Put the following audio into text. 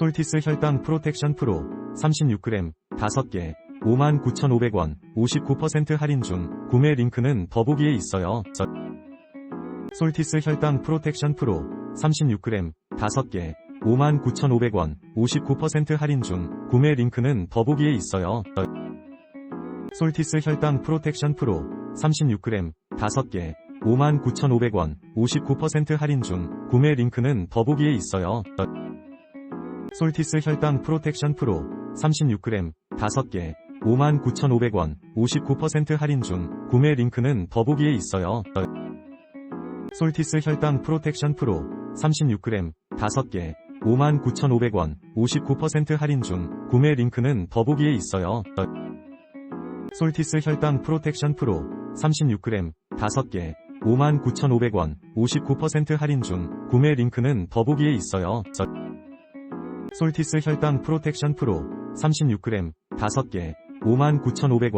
솔티스 혈당 프로텍션 프로 36g 5개 59,500원 59% 할인 중 구매 링크는 더보기에 있어요. 저- 솔티스 혈당 프로텍션 프로 36g 5개 59,500원 59% 할인 중 구매 링크는 더보기에 있어요. 저- 솔티스 혈당 프로텍션 프로 36g 5개 59,500원 59% 할인 중 구매 링크는 더보기에 있어요. 저- 솔티스 혈당 프로텍션 프로 36g 5개 59,500원 59% 할인 중 구매 링크는 더보기에 있어요. 저- 솔티스 혈당 프로텍션 프로 36g 5개 59,500원 59% 할인 중 구매 링크는 더보기에 있어요. 저- 솔티스 혈당 프로텍션 프로 36g 5개 59,500원 59% 할인 중 구매 링크는 더보기에 있어요. 저- 솔티스 혈당 프로텍션 프로 36g 5개 59,500원